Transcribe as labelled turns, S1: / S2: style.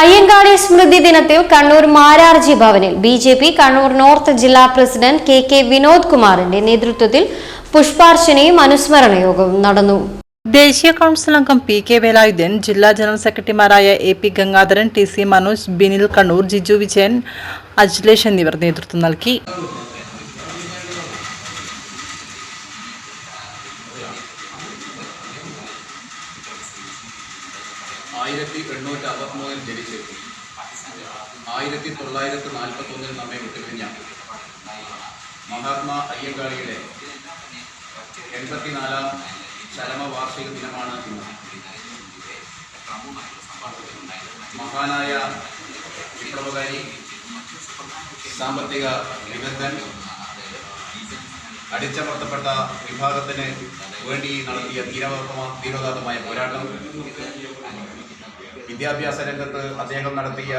S1: അയ്യങ്കാളി സ്മൃതി ദിനത്തിൽ കണ്ണൂർ മാരാർജി ഭവനിൽ B J P Kannur north ജില്ലാ പ്രസിഡന്റ് കെ കെ വിനോദ് കുമാറിന്റെ നേതൃത്വത്തിൽ പുഷ്പാർച്ചനയും അനുസ്മരണ യോഗവും നടന്നു.
S2: ദേശീയ കൗൺസിൽ അംഗം പി കെ വേലായുധൻ ജില്ലാ ജനറൽ സെക്രട്ടറിമാരായ A P Gangadharan T C Manoj Binil Kannur Jiju Vijayan Ajlesh എന്നിവർ നേതൃത്വം നൽകി.
S3: ആയിരത്തി എണ്ണൂറ്റി അറുപത്തിമൂന്നിൽ ജനിച്ചു ആയിരത്തി തൊള്ളായിരത്തി നാൽപ്പത്തി ഒന്നിൽ നമ്മെ വിട്ടുകഴിഞ്ഞ മഹാത്മാ അയ്യങ്കാളിയുടെ എൺപത്തിനാലാം ചരമവാർഷിക ദിനമാണ് ഇന്ന്. മഹാനായ വിപ്ലവകാരി സാമ്പത്തിക വിദഗ്ധൻ അടിച്ചമർത്തപ്പെട്ട വിഭാഗത്തിന് വേണ്ടി നടത്തിയ ധീരോദാത്തമായ പോരാട്ടം. വിദ്യാഭ്യാസ രംഗത്ത് അദ്ദേഹം നടത്തിയ